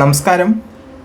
നമസ്കാരം.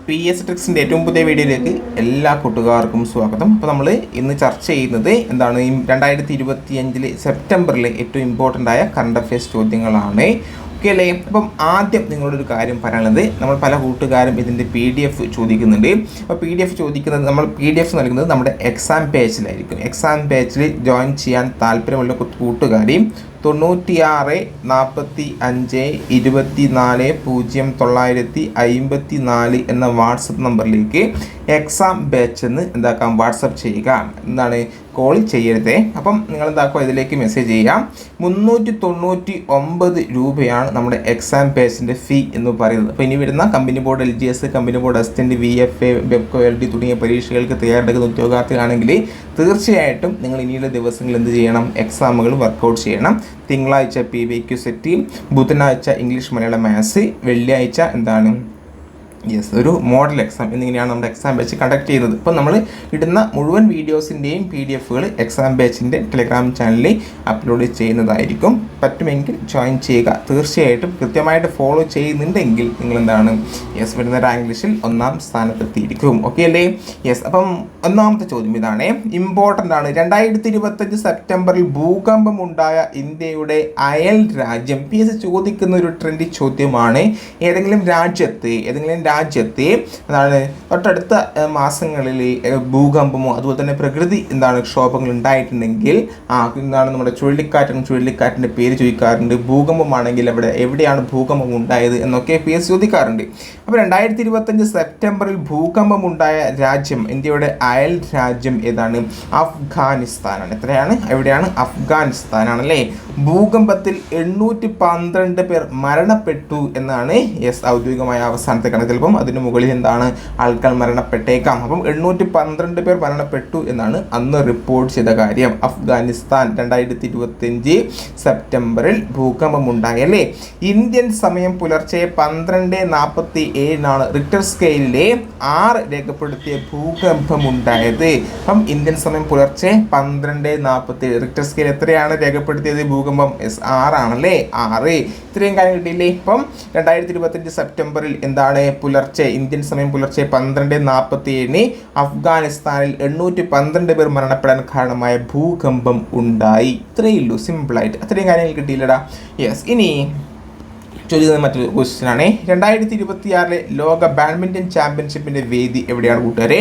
P S ട്രിക്സിന്റെ ഏറ്റവും പുതിയ വീഡിയോയിലേക്ക് എല്ലാ കൂട്ടുകാർക്കും സ്വാഗതം. അപ്പോൾ നമ്മൾ ഇന്ന് ചർച്ച ചെയ്യുന്നത് എന്താണ്? രണ്ടായിരത്തി ഇരുപത്തി അഞ്ചിലെ സെപ്റ്റംബറിലെ ഏറ്റവും ഇമ്പോർട്ടന്റ് ആയ കറണ്ട് അഫയേഴ്സ് ചോദ്യങ്ങളാണ്. ഓക്കെ അല്ലേ? അപ്പം ആദ്യം നിങ്ങളൊരു കാര്യം പറയാനുള്ളത്. നമ്മൾ പല കൂട്ടുകാരും ഇതിന്റെ പി ഡി എഫ് ചോദിക്കുന്നുണ്ട്. അപ്പോൾ പി ഡി എഫ് ചോദിക്കുന്നത് നമ്മൾ പി ഡി എഫ് നൽകുന്നത് നമ്മുടെ എക്സാം പേജിലായിരിക്കും എക്സാം പേജിൽ ജോയിൻ ചെയ്യാൻ താല്പര്യമുള്ള കൂട്ടുകാരെയും തൊണ്ണൂറ്റിയാറ് നാൽപ്പത്തി അഞ്ച് ഇരുപത്തി നാല് പൂജ്യം തൊള്ളായിരത്തി അമ്പത്തി നാല് എന്ന വാട്സപ്പ് നമ്പറിലേക്ക് എക്സാം ബാച്ച് എന്ന് എന്താക്കാം? വാട്സപ്പ് ചെയ്യുക. എന്താണ്? കോൾ ചെയ്യരുതേ. അപ്പം നിങ്ങൾ എന്താക്കുക ഇതിലേക്ക് മെസ്സേജ് ചെയ്യാം. മുന്നൂറ്റി തൊണ്ണൂറ്റി ഒമ്പത് രൂപയാണ് നമ്മുടെ എക്സാം പേസിന്റെ ഫീ എന്ന് പറയുന്നത്. അപ്പോൾ ഇനി വരുന്ന company board L G S company board assistant V F A വെബ്കോ L D തുടങ്ങിയ പരീക്ഷകൾക്ക് തയ്യാറെടുക്കുന്ന ഉദ്യോഗാർത്ഥികളാണെങ്കിൽ തീർച്ചയായിട്ടും നിങ്ങൾ ഇനിയുള്ള ദിവസങ്ങളിൽ എന്ത് ചെയ്യണം? എക്സാമുകൾ വർക്കൗട്ട് ചെയ്യണം. തിങ്കളാഴ്ച പി വി ക്യു സെറ്റ് ബുധനാഴ്ച ഇംഗ്ലീഷ് മലയാളം മാത്സ് വെള്ളിയാഴ്ച എന്താണ്? യെസ് ഒരു മോഡൽ എക്സാം എന്നിങ്ങനെയാണ് നമ്മുടെ എക്സാം ബാച്ച് കണ്ടക്ട് ചെയ്യുന്നത്. ഇപ്പം നമ്മൾ ഇടുന്ന മുഴുവൻ വീഡിയോസിന്റെയും പി ഡി എഫുകൾ എക്സാം ബാച്ചിന്റെ ടെലിഗ്രാം ചാനലിൽ അപ്ലോഡ് ചെയ്യുന്നതായിരിക്കും. പറ്റുമെങ്കിൽ ജോയിൻ ചെയ്യുക. തീർച്ചയായിട്ടും കൃത്യമായിട്ട് ഫോളോ ചെയ്യുന്നുണ്ടെങ്കിൽ നിങ്ങൾ എന്താണ് യെസ് വരുന്ന റാങ്ക് ലിസ്റ്റിൽ ഒന്നാം സ്ഥാനത്തെത്തിയിരിക്കും. ഓക്കെ അല്ലേ? യെസ് അപ്പം ഒന്നാമത്തെ ചോദ്യം ഇതാണ്. ഇമ്പോർട്ടന്റ് ആണ്. രണ്ടായിരത്തി ഇരുപത്തഞ്ച് സെപ്റ്റംബറിൽ ഭൂകമ്പം ഉണ്ടായ ഇന്ത്യയുടെ അയൽ രാജ്യം. പി എസ് ചോദിക്കുന്ന ഒരു ട്രെൻഡി ചോദ്യമാണ്. ഏതെങ്കിലും രാജ്യത്ത് ഏതെങ്കിലും രാജ്യത്തെ എന്താണ് തൊട്ടടുത്ത മാസങ്ങളിൽ ഭൂകമ്പമോ അതുപോലെ തന്നെ പ്രകൃതി എന്താണ് ക്ഷോഭങ്ങൾ ഉണ്ടായിട്ടുണ്ടെങ്കിൽ ആ എന്താണ് നമ്മുടെ ചുഴലിക്കാറ്റും ചുഴലിക്കാറ്റിന്റെ പേര് ചോദിക്കാറുണ്ട്. ഭൂകമ്പമാണെങ്കിൽ അവിടെ എവിടെയാണ് ഭൂകമ്പം ഉണ്ടായത് എന്നൊക്കെ പി എസ് ചോദിക്കാറുണ്ട്. അപ്പോൾ രണ്ടായിരത്തി ഇരുപത്തഞ്ച് സെപ്റ്റംബറിൽ ഭൂകമ്പം ഉണ്ടായ രാജ്യം ഇന്ത്യയുടെ അയൽ രാജ്യം ഏതാണ്? അഫ്ഗാനിസ്ഥാനാണ് എത്രയാണ്? എവിടെയാണ്? അഫ്ഗാനിസ്ഥാനാണല്ലേ ഭൂകമ്പത്തിൽ എണ്ണൂറ്റി പന്ത്രണ്ട് പേർ മരണപ്പെട്ടു എന്നാണ് യെസ് ഔദ്യോഗികമായ അവസാനത്തെ കണക്കിൽ അപ്പം അതിന് മുകളിൽ എന്താണ്? ആൾക്കാർ മരണപ്പെട്ടേക്കാം. അപ്പം എണ്ണൂറ്റി പന്ത്രണ്ട് പേർ മരണപ്പെട്ടു എന്നാണ് അന്ന് റിപ്പോർട്ട് ചെയ്ത കാര്യം. അഫ്ഗാനിസ്ഥാൻ രണ്ടായിരത്തി ഇരുപത്തിയഞ്ച് സെപ്റ്റംബറിൽ ഭൂകമ്പം ഉണ്ടായല്ലേ ഇന്ത്യൻ സമയം പുലർച്ചെ പന്ത്രണ്ട് നാൽപ്പത്തി ഏഴിനാണ് റിക്ടർ സ്കെയിലിലെ ആറ് രേഖപ്പെടുത്തിയ ഭൂകമ്പം ഉണ്ടായത് അപ്പം ഇന്ത്യൻ സമയം പുലർച്ചെ പന്ത്രണ്ട് നാൽപ്പത്തി ഏഴ് റിക്ടർ സ്കെയിൽ എത്രയാണ് രേഖപ്പെടുത്തിയത്? ഭൂകമ്പം എസ് ആറാണല്ലേ ആറ്. ഇത്രയും കാര്യം കിട്ടിയില്ലേ? ഇപ്പം രണ്ടായിരത്തി ഇരുപത്തഞ്ച് സെപ്റ്റംബറിൽ എന്താണ് പുലർച്ചെ ഇന്ത്യൻ സമയം പുലർച്ചെ പന്ത്രണ്ട് നാൽപ്പത്തി ഏഴിന് അഫ്ഗാനിസ്ഥാനിൽ എണ്ണൂറ്റി പന്ത്രണ്ട് പേർ മരണപ്പെടാൻ കാരണമായ ഭൂകമ്പം ഉണ്ടായി. ഇത്രയേ ഉള്ളൂ. സിമ്പിളായിട്ട് അത്രയും കാര്യങ്ങൾ കിട്ടിയില്ലടാ. യെസ് ഇനി ചോദിക്കുന്നത് മറ്റൊരു ക്വസ്റ്റ്യൻ ആണ്. രണ്ടായിരത്തി ഇരുപത്തി ആറിലെ ലോക ബാഡ്മിന്റൺ ചാമ്പ്യൻഷിപ്പിന്റെ വേദി എവിടെയാണ് കൂട്ടുകാരെ?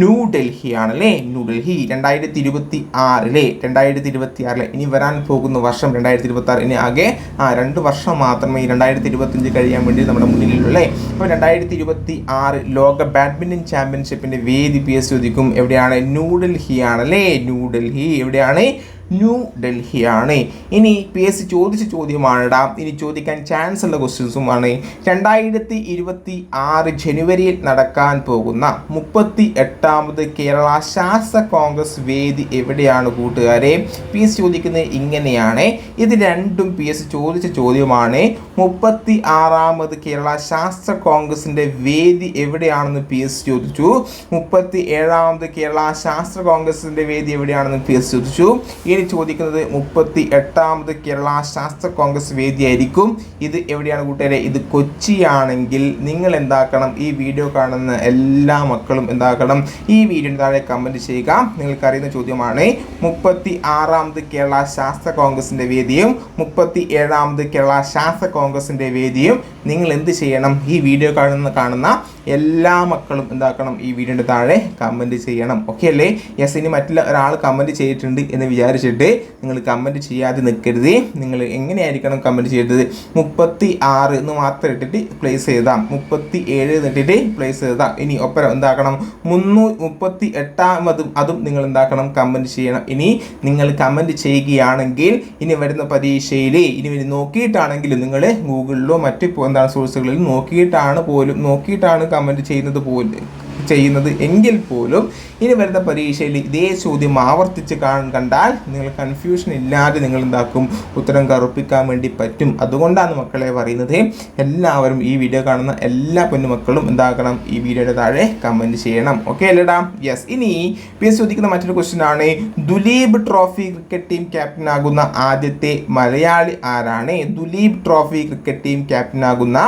ന്യൂഡൽഹി ആണല്ലേ? ന്യൂഡൽഹി രണ്ടായിരത്തി ഇരുപത്തി ആറിലെ രണ്ടായിരത്തി ഇരുപത്തി ആറിലെ ഇനി വരാൻ പോകുന്ന വർഷം രണ്ടായിരത്തി ഇരുപത്തി ആറ് ഇനി ആകെ ആ രണ്ട് വർഷം മാത്രമേ ഈ രണ്ടായിരത്തി ഇരുപത്തഞ്ച് കഴിയാൻ വേണ്ടി നമ്മുടെ മുന്നിലുള്ളേ അപ്പോൾ രണ്ടായിരത്തി ഇരുപത്തി ആറ് ലോക ബാഡ്മിന്റൺ ചാമ്പ്യൻഷിപ്പിന്റെ വേദി പി എസ് ചോദിക്കും എവിടെയാണ്? ന്യൂഡൽഹി ആണല്ലേ? ന്യൂഡൽഹി എവിടെയാണ്? ന്യൂ ഡൽഹിയാണ്. ഇനി പി എസ് സി ചോദിച്ച ചോദ്യമാണിടാ. ഇനി ചോദിക്കാൻ ചാൻസ് ഉള്ള ക്വസ്റ്റ്യൻസുമാണ് രണ്ടായിരത്തി ഇരുപത്തി ആറ് ജനുവരിയിൽ നടക്കാൻ പോകുന്ന മുപ്പത്തി എട്ടാമത് കേരള ശാസ്ത്ര കോൺഗ്രസ് വേദി എവിടെയാണ് കൂട്ടുകാരെ? പി എസ് ചോദിക്കുന്നത് ഇങ്ങനെയാണ്. ഇത് രണ്ടും പി എസ് ചോദിച്ച ചോദ്യമാണ്. മുപ്പത്തി ആറാമത് കേരള ശാസ്ത്ര കോൺഗ്രസിന്റെ വേദി എവിടെയാണെന്ന് പി എസ് ചോദിച്ചു. മുപ്പത്തി ഏഴാമത് കേരള ശാസ്ത്ര കോൺഗ്രസിന്റെ വേദി എവിടെയാണെന്ന് പി എസ് ചോദിച്ചു. ഇനി ചോദിക്കുന്നത് മുപ്പത്തി എട്ടാമത് കേരള ശാസ്ത്ര കോൺഗ്രസ് വേദിയായിരിക്കും. ഇത് എവിടെയാണ് കൂട്ടുകാരെ? ഇത് കൊച്ചിയാണെങ്കിൽ നിങ്ങൾ എന്താക്കണം? ഈ വീഡിയോ കാണുന്ന എല്ലാ മക്കളും എന്താക്കണം ഈ വീഡിയോ താഴെ കമന്റ് ചെയ്യുക. നിങ്ങൾക്കറിയുന്ന ചോദ്യമാണ് മുപ്പത്തി ആറാമത് കേരള ശാസ്ത്ര കോൺഗ്രസിന്റെ വേദിയും മുപ്പത്തി ഏഴാമത് കേരള ശാസ്ത്ര കോൺഗ്രസിന്റെ വേദിയും നിങ്ങൾ എന്ത് ചെയ്യണം? ഈ വീഡിയോ കാണുന്ന കാണുന്ന എല്ലാ മക്കളും എന്താക്കണം? ഈ വീഡിയോയുടെ താഴെ കമന്റ് ചെയ്യണം. ഓക്കെ അല്ലേ? യെസ് ഇനി മറ്റുള്ള ഒരാൾ കമന്റ് ചെയ്തിട്ടുണ്ട് എന്ന് വിചാരിച്ചിട്ട് നിങ്ങൾ കമന്റ് ചെയ്യാതെ നിൽക്കരുത്. നിങ്ങൾ എങ്ങനെയായിരിക്കണം കമന്റ് ചെയ്തത് മുപ്പത്തി ആറ് എന്ന് മാത്രം ഇട്ടിട്ട് പ്ലേസ് ചെയ്താം മുപ്പത്തി ഏഴ് എന്നിട്ടിട്ട് പ്ലേസ് ചെയ്താം ഇനി ഒപ്പരം എന്താക്കണം? മുന്നൂ മുപ്പത്തി എട്ടാമതും അതും നിങ്ങൾ എന്താക്കണം? കമന്റ് ചെയ്യണം. ഇനി നിങ്ങൾ കമന്റ് ചെയ്യുകയാണെങ്കിൽ ഇനി വരുന്ന പരീക്ഷയിൽ ഇനി നോക്കിയിട്ടാണെങ്കിലും നിങ്ങൾ ഗൂഗിളിലോ മറ്റ് എന്താണ് സോഴ്സുകളിൽ നോക്കിയിട്ടാണ് പോലും നോക്കിയിട്ടാണ് കമന്റ് ചെയ്യുന്നത് പോലും. ചെയ്യുന്നത് എങ്കിൽ പോലും ഇനി വരുന്ന പരീക്ഷയിൽ ഇതേ ചോദ്യം ആവർത്തിച്ച് കണ്ടാൽ നിങ്ങൾ കൺഫ്യൂഷൻ ഇല്ലാതെ നിങ്ങൾ എന്താക്കും? ഉത്തരം കറുപ്പിക്കാൻ വേണ്ടി പറ്റും. അതുകൊണ്ടാണ് മക്കളെ പറയുന്നത്. എല്ലാവരും ഈ വീഡിയോ കാണുന്ന എല്ലാ പൊന്നുമക്കളും എന്താക്കണം ഈ വീഡിയോയുടെ താഴെ കമന്റ് ചെയ്യണം. ഓക്കെ അല്ലേടാ? യെസ് ഇനി പി എസ് ചോദിക്കുന്ന മറ്റൊരു ക്വസ്റ്റ്യൻ ആണ്. Duleep trophy cricket team captain ആകുന്ന ആദ്യത്തെ മലയാളി ആരാണ്? Duleep trophy cricket team captain ആകുന്ന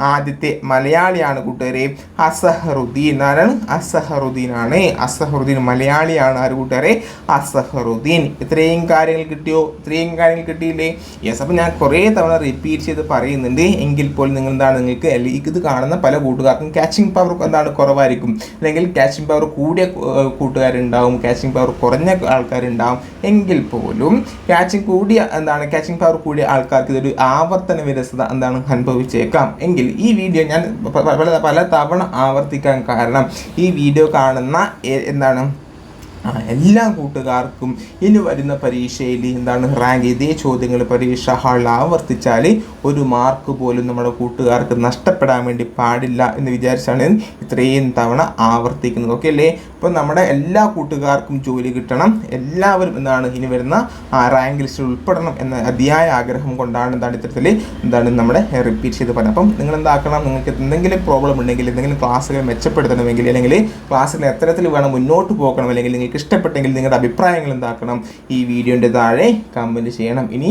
ആദ്യത്തെ മലയാളിയാണ് കൂട്ടുകാരെ. അസഹറുദ്ദീൻ. ആരാണ് അസഹറുദ്ദീൻ ആണ് അസഹറുദ്ദീൻ മലയാളിയാണ് ആര് കൂട്ടുകാരെ? അസഹറുദ്ദീൻ ഇത്രയും കാര്യങ്ങൾ കിട്ടിയോ? ഇത്രയും കാര്യങ്ങൾ കിട്ടിയില്ലേ? യെസ് അപ്പം ഞാൻ കുറേ തവണ റിപ്പീറ്റ് ചെയ്ത് പറയുന്നുണ്ട്. എങ്കിൽ പോലും നിങ്ങൾ എന്താണ് നിങ്ങൾക്ക് ഇത് കാണുന്ന പല കൂട്ടുകാർക്കും ക്യാച്ചിങ് പവർ എന്താണ് കുറവായിരിക്കും. അല്ലെങ്കിൽ ക്യാച്ചിങ് പവർ കൂടിയ കൂട്ടുകാരുണ്ടാവും ക്യാച്ചിങ് പവർ കുറഞ്ഞ ആൾക്കാരുണ്ടാവും. എങ്കിൽ പോലും ക്യാച്ചിങ് കൂടിയ എന്താണ് ക്യാച്ചിങ് പവർ കൂടിയ ആൾക്കാർക്ക് ഇതൊരു ആവർത്തന വിരസത എന്താണ് അനുഭവിച്ചേക്കാം. എങ്കിൽ ഈ വീഡിയോ ഞാൻ പല പല തവണ ആവർത്തിക്കാൻ കാരണം ഈ വീഡിയോ കാണുന്ന എന്താണ്? എല്ലാ കൂട്ടുകാർക്കും ഇനി വരുന്ന പരീക്ഷയിൽ എന്താണ് റാങ്ക് ഇതേ ചോദ്യങ്ങൾ പരീക്ഷ ഹാളിൽ ആവർത്തിച്ചാൽ ഒരു മാർക്ക് പോലും നമ്മുടെ കൂട്ടുകാർക്ക് നഷ്ടപ്പെടാൻ വേണ്ടി പാടില്ല എന്ന് വിചാരിച്ചാണ് ഇത്രയും തവണ ആവർത്തിക്കുന്നത്. ഓക്കെ അല്ലേ? അപ്പോൾ നമ്മുടെ എല്ലാ കൂട്ടുകാർക്കും ജോലി കിട്ടണം. എല്ലാവരും എന്താണ് ഇനി വരുന്ന റാങ്ക് ലിസ്റ്റിൽ ഉൾപ്പെടണം എന്ന അതിയായ ആഗ്രഹം കൊണ്ടാണ് എന്താണ് ഇത്തരത്തിൽ എന്താണ് നമ്മുടെ റിപ്പീറ്റ് ചെയ്ത് പറയുന്നത് അപ്പം നിങ്ങൾ എന്താക്കണം? നിങ്ങൾക്ക് എന്തെങ്കിലും പ്രോബ്ലം ഉണ്ടെങ്കിൽ എന്തെങ്കിലും ക്ലാസ്സുകൾ മെച്ചപ്പെടുത്തണമെങ്കിൽ അല്ലെങ്കിൽ ക്ലാസ്സിൽ എത്തരത്തിൽ വേണം മുന്നോട്ട് പോകണം അല്ലെങ്കിൽ നിങ്ങൾക്ക് ഇഷ്ടപ്പെട്ടെങ്കിൽ നിങ്ങളുടെ അഭിപ്രായങ്ങൾ എന്താക്കണം ഈ വീഡിയോന്റെ താഴെ കമന്റ് ചെയ്യണം. ഇനി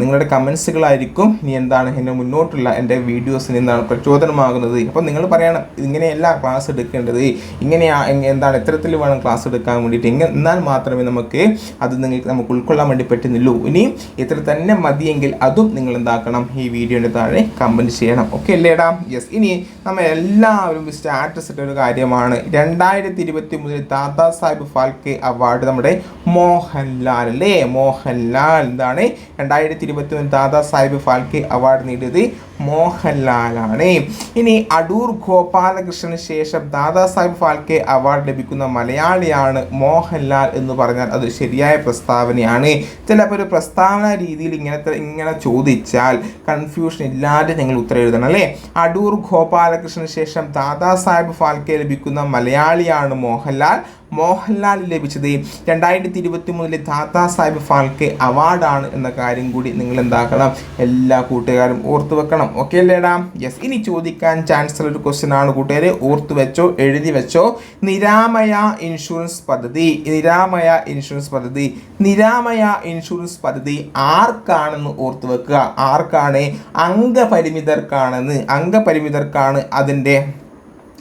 നിങ്ങളുടെ കമൻസുകളായിരിക്കും ഇനി എന്താണ് എന്റെ മുന്നോട്ടുള്ള എന്റെ വീഡിയോസിന് എന്താണ് പ്രചോദനമാകുന്നത്. അപ്പോൾ നിങ്ങൾ പറയണം ഇങ്ങനെയല്ല ക്ലാസ് എടുക്കേണ്ടത്. ഇങ്ങനെയാ എന്താണ് എത്തരത്തിൽ വേണം ക്ലാസ് എടുക്കാൻ വേണ്ടിയിട്ട്. ഇങ്ങനെ എന്നാൽ മാത്രമേ നമുക്ക് അത് നിങ്ങൾക്ക് നമുക്ക് ഉൾക്കൊള്ളാൻ വേണ്ടി പറ്റുന്നുള്ളൂ. ഇനി ഇത്ര തന്നെ മതിയെങ്കിൽ അതും നിങ്ങൾ എന്താക്കണം ഈ വീഡിയോന്റെ താഴെ കമന്റ് ചെയ്യണം. ഓക്കെ അല്ലേടാ? യെസ് ഇനി നമ്മൾ എല്ലാവരും സ്റ്റാറ്റസ് ഇട്ട ഒരു കാര്യമാണ്. രണ്ടായിരത്തി ഇരുപത്തി മൂന്നിൽ ദാദാ സാഹിബ് ഫാൽക്കെ അവാർഡ് നമ്മുടെ മോഹൻലാൽ അല്ലേ? മോഹൻലാൽ എന്താണ്? രണ്ടായിരത്തി ഇരുപത്തി ഒന്ന് ദാദാ സാഹിബ് ഫാൽക്കെ അവാർഡ് നേടിയത് മോഹൻലാലാണ്. ഇനി അടൂർ ഗോപാലകൃഷ്ണന് ശേഷം ദാദാ സാഹിബ് ഫാൽക്കെ അവാർഡ് ലഭിക്കുന്ന മലയാളിയാണ് മോഹൻലാൽ എന്ന് പറഞ്ഞാൽ അത് ശരിയായ പ്രസ്താവനയാണ്. ചിലപ്പോൾ ഒരു പ്രസ്താവന രീതിയിൽ ഇങ്ങനത്തെ ഇങ്ങനെ ചോദിച്ചാൽ കൺഫ്യൂഷൻ ഇല്ലാതെ ഞങ്ങൾ ഉത്തരം എഴുതണം അല്ലേ? അടൂർ ഗോപാലകൃഷ്ണന് ശേഷം ദാദാ സാഹിബ് ഫാൽക്കെ ലഭിക്കുന്ന മലയാളിയാണ് മോഹൻലാൽ. മോഹൻലാൽ ലഭിച്ചത് രണ്ടായിരത്തി ഇരുപത്തി മൂന്നിലെ താത്താ സാഹിബ് ഫാൽക്കെ അവാർഡാണ് എന്ന കാര്യം കൂടി നിങ്ങൾ എന്താക്കണം എല്ലാ കൂട്ടുകാരും ഓർത്തു വെക്കണം. ഓക്കെ അല്ലേടാ യെസ് ഇനി ചോദിക്കാൻ ചാൻസ് ഉള്ള ഒരു ക്വസ്റ്റ്യൻ ആണ് കൂട്ടുകാരെ. ഓർത്തു വെച്ചോ എഴുതി വെച്ചോ. നിരാമയ ഇൻഷുറൻസ് പദ്ധതി. നിരാമയ ഇൻഷുറൻസ് പദ്ധതി. നിരാമയ ഇൻഷുറൻസ് പദ്ധതി ആർക്കാണെന്ന് ഓർത്തു വെക്കുക. ആർക്കാണ്? അംഗപരിമിതർക്കാണെന്ന്. അംഗപരിമിതർക്കാണ് അതിന്റെ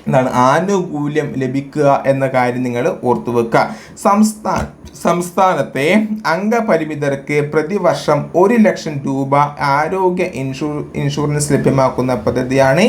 എന്താണ് ആനുകൂല്യം ലഭിക്കുക എന്ന കാര്യം നിങ്ങൾ ഓർത്തു വെക്കുക സംസ്ഥാന സംസ്ഥാനത്തെ അംഗപരിമിതർക്ക് പ്രതിവർഷം ഒരു ലക്ഷം രൂപ ആരോഗ്യ ഇൻഷൂ ഇൻഷുറൻസ് ലഭ്യമാക്കുന്ന പദ്ധതിയാണ്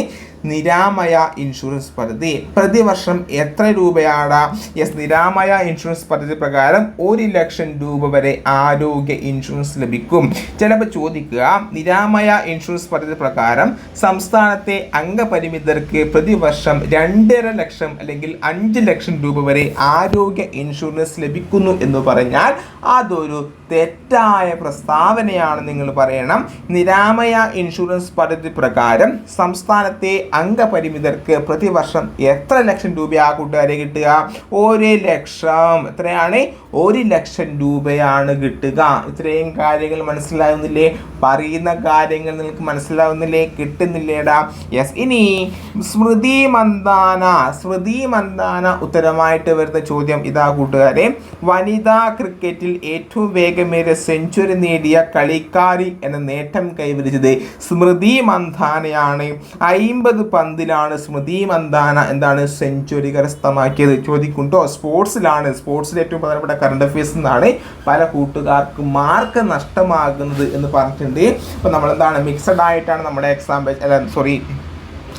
നിരാമയ ഇൻഷുറൻസ് പദ്ധതി. പ്രതിവർഷം എത്ര രൂപയാണ് യെസ് നിരാമയ ഇൻഷുറൻസ് പദ്ധതി പ്രകാരം ഒരു ലക്ഷം രൂപ വരെ ആരോഗ്യ ഇൻഷുറൻസ് ലഭിക്കും. ചിലപ്പോൾ ചോദിക്കുക നിരാമയ ഇൻഷുറൻസ് പദ്ധതി പ്രകാരം സംസ്ഥാനത്തെ അംഗപരിമിതർക്ക് പ്രതിവർഷം രണ്ടര ലക്ഷം അല്ലെങ്കിൽ അഞ്ച് ലക്ഷം രൂപ വരെ ആരോഗ്യ ഇൻഷുറൻസ് ലഭിക്കുന്നു എന്ന് പറഞ്ഞാൽ അതൊരു തെറ്റായ പ്രസ്താവനയാണ് നിങ്ങൾ പറയണം. നിരാമയ ഇൻഷുറൻസ് പദ്ധതി പ്രകാരം സംസ്ഥാനത്തെ അംഗപരിമിതർക്ക് പ്രതിവർഷം എത്ര ലക്ഷം രൂപ ആ കൂട്ടുകാരെ കിട്ടുക? ഒരു ലക്ഷം. എത്രയാണ് ഒരു ലക്ഷം രൂപയാണ് കിട്ടുക. ഇത്രയും കാര്യങ്ങൾ മനസ്സിലാവുന്നില്ലേ? പറയുന്ന കാര്യങ്ങൾ നിങ്ങൾക്ക് മനസ്സിലാവുന്നില്ലേ? കിട്ടുന്നില്ലേടാ? യെസ് ഇനി സ്മൃതി മന്ദാന. സ്മൃതി മന്ദാന ഉത്തരമായിട്ട് വരുന്ന ചോദ്യം ഇതാ കൂട്ടുകാരെ. വനിതാ ക്രിക്കറ്റിൽ ഏറ്റവും വേഗമേറിയ സെഞ്ചുറി നേടിയ കളിക്കാരി എന്ന നേട്ടം കൈവരിച്ചത് സ്മൃതി മന്ദാനയാണ് അയിമ്പത് പന്തിലാണ് സ്മൃതി മന്ദാന എന്താണ് സെഞ്ചുറി കരസ്ഥമാക്കിയത്. ചോദിക്കുണ്ടോ സ്പോർട്സിലാണ്. സ്പോർട്സിൽ ഏറ്റവും പ്രധാനപ്പെട്ട കറണ്ട് അഫയേഴ്സ് എന്നാണ് പല കൂട്ടുകാർക്ക് മാർക്ക് നഷ്ടമാകുന്നത് എന്ന് പറഞ്ഞിട്ടുണ്ട്. അപ്പോൾ നമ്മളെന്താണ്? മിക്സഡ് ആയിട്ടാണ് നമ്മുടെ എക്സാം അല്ല സോറി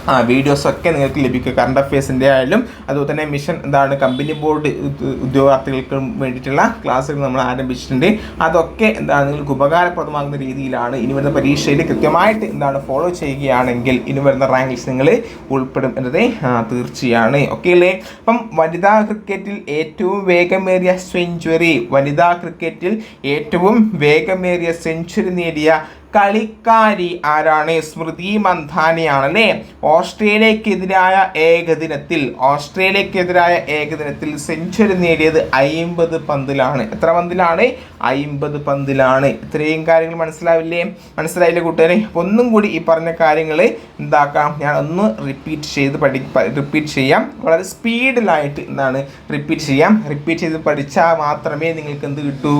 ആ വീഡിയോസൊക്കെ നിങ്ങൾക്ക് ലഭിക്കും. കറണ്ട് അഫയേഴ്സിന്റെ ആയാലും അതുപോലെ തന്നെ മിഷൻ എന്താണ് കമ്പനി ബോർഡ് ഉദ്യ- ഉദ്യോഗാർത്ഥികൾക്ക് വേണ്ടിയിട്ടുള്ള ക്ലാസ്സുകൾ നമ്മൾ ആരംഭിച്ചിട്ടുണ്ട്. അതൊക്കെ എന്താണ് നിങ്ങൾക്ക് ഉപകാരപ്രദമാകുന്ന രീതിയിലാണ് ഇനി വരുന്ന പരീക്ഷയിൽ കൃത്യമായിട്ട് എന്താണ് ഫോളോ ചെയ്യുകയാണെങ്കിൽ ഇനി വരുന്ന റാങ്ക് നിങ്ങൾ ഉൾപ്പെടും എന്നത് തീർച്ചയാണ്. ഓക്കെ അല്ലേ? അപ്പം വനിതാ ക്രിക്കറ്റിൽ ഏറ്റവും വേഗമേറിയ സെഞ്ച്വറി വനിതാ ക്രിക്കറ്റിൽ ഏറ്റവും വേഗമേറിയ സെഞ്ച്വറി നേടിയ കളിക്കാരി ആരാണ്? സ്മൃതി മന്ധാനിയാണ് അല്ലേ ഓസ്ട്രേലിയക്കെതിരായ ഏകദിനത്തിൽ ഓസ്ട്രേലിയക്കെതിരായ ഏകദിനത്തിൽ സെഞ്ചുറി നേടിയത് അയിമ്പത് പന്തിലാണ്. എത്ര പന്തിലാണ്? അയിമ്പത് പന്തിലാണ്. ഇത്രയും കാര്യങ്ങൾ മനസ്സിലാവില്ലേ? മനസ്സിലായില്ല കൂട്ടുകാരെ? ഒന്നും കൂടി ഈ പറഞ്ഞ കാര്യങ്ങൾ എന്താക്കാം? ഞാൻ ഒന്ന് റിപ്പീറ്റ് ചെയ്ത് പഠി റിപ്പീറ്റ് ചെയ്യാം. വളരെ സ്പീഡിലായിട്ട് എന്താണ്? റിപ്പീറ്റ് ചെയ്യാം. റിപ്പീറ്റ് ചെയ്ത് പഠിച്ചാൽ മാത്രമേ നിങ്ങൾക്ക് എന്ത് കിട്ടൂ?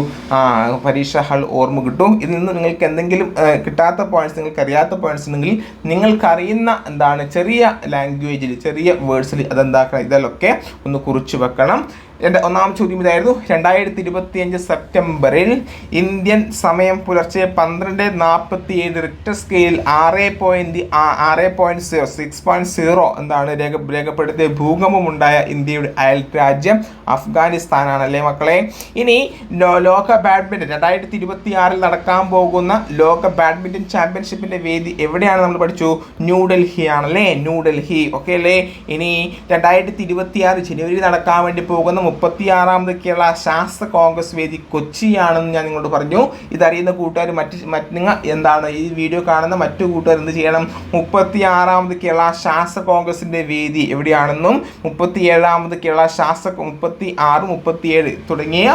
പരീക്ഷ ഹാൾ ഓർമ്മ കിട്ടൂ. ഇതിൽ നിന്ന് നിങ്ങൾക്ക് എന്തെങ്കിലും കിട്ടാത്ത പോയിന്റ്സ് നിങ്ങൾക്ക് അറിയാത്ത പോയിന്റ്സ് ഉണ്ടെങ്കിൽ നിങ്ങൾക്കറിയുന്ന എന്താണ് ചെറിയ ലാംഗ്വേജിൽ ചെറിയ വേർഡ്സിൽ അതെന്താക്കണം? ഇതിലൊക്കെ ഒന്ന് കുറിച്ച് വെക്കണം. എന്റെ ഒന്നാം ചോദ്യം ഇതായിരുന്നു. രണ്ടായിരത്തി ഇരുപത്തി അഞ്ച് സെപ്റ്റംബറിൽ ഇന്ത്യൻ സമയം പുലർച്ചെ പന്ത്രണ്ട് നാൽപ്പത്തി ഏഴ് റിക്ടർ സ്കെയിൽ ആറ് പോയിന്റ് ആറ് point zero six point zero എന്താണ് രേഖ രേഖപ്പെടുത്തിയ ഭൂകമ്പമുണ്ടായ ഇന്ത്യയുടെ അയൽ രാജ്യം അഫ്ഗാനിസ്ഥാനാണ് അല്ലേ മക്കളെ? ഇനി ലോക ബാഡ്മിന്റൺ രണ്ടായിരത്തി ഇരുപത്തി ആറിൽ നടക്കാൻ പോകുന്ന ലോക ബാഡ്മിന്റൺ ചാമ്പ്യൻഷിപ്പിന്റെ വേദി എവിടെയാണ് നമ്മൾ പഠിച്ചു? ന്യൂഡൽഹി ആണല്ലേ ന്യൂഡൽഹി ഓക്കെ അല്ലേ ഇനി രണ്ടായിരത്തി ഇരുപത്തി ആറ് ജനുവരി നടക്കാൻ വേണ്ടി പോകുന്ന മുപ്പത്തി ആറാമത് കേരള ശാസ്ത്ര കോൺഗ്രസ് വേദി കൊച്ചിയാണെന്ന് ഞാൻ നിങ്ങളോട് പറഞ്ഞു. ഇതറിയുന്ന കൂട്ടുകാർ മറ്റ് മറ്റ് നിങ്ങൾ എന്താണ് ഈ വീഡിയോ കാണുന്ന മറ്റു കൂട്ടുകാർ എന്ത് ചെയ്യണം? മുപ്പത്തി ആറാമത് കേരള ശാസ്ത്ര കോൺഗ്രസിന്റെ വേദി എവിടെയാണെന്നും മുപ്പത്തി ഏഴാമത് കേരള ശാസ്ത്ര മുപ്പത്തി ആറ് മുപ്പത്തി ഏഴ് തുടങ്ങിയ